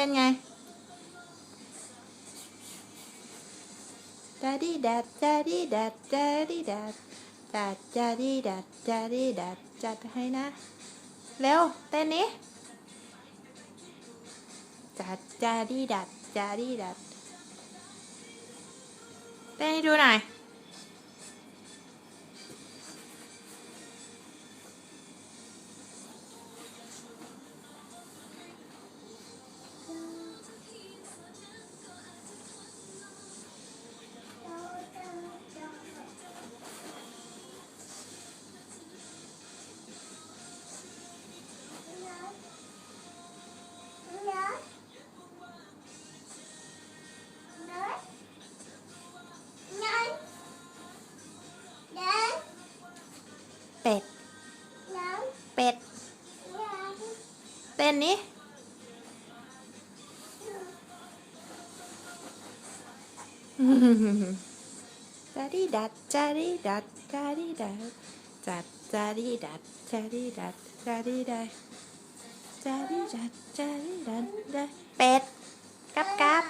เป็นไงดาดีดัดดาดีดัดดาดีดัดดัดดาดีดัดดาดีดัดจัดให้นะ เร็ว เต้นนี้ จัดจาดีดัดจาดีดัดเต้นให้ดูหน่อย นนี้จาดีดัดจาดีดัดจาดีดัดจัดจาดีดัดจาดีดัดจาดีดัดจาดีดัดจาดีดัดดัดเป็ดกับกับ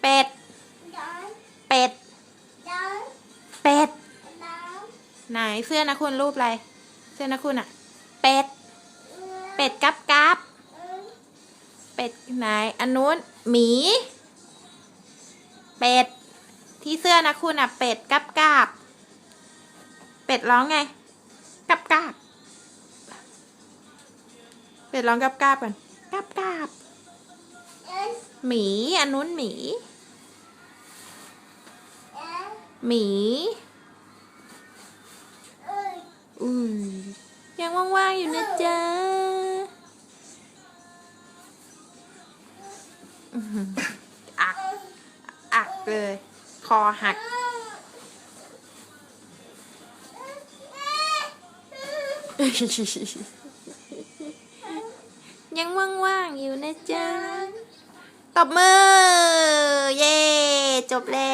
เป็ดเป็ด เป็ดไหนเสื้อนะคุณรูปอะไร เสื้อนะคุณอะเป็ด เป็ดกับกับเป็ดไหนอันนู้นหมี เป็ด ที่เสื้อนะคุณอะเป็ดกับกาบเป็ดร้องไงกับกาบเป็ดร้องกับกาบก่อนกับกาบหมีอันนู้นหมี หมี อุ้ยยังว่างๆอยู่นะจ๊ะอัก อักเลย คอหัก ยังว่างๆอยู่นะจ๊ะตบมือ เย่ จบแล้ว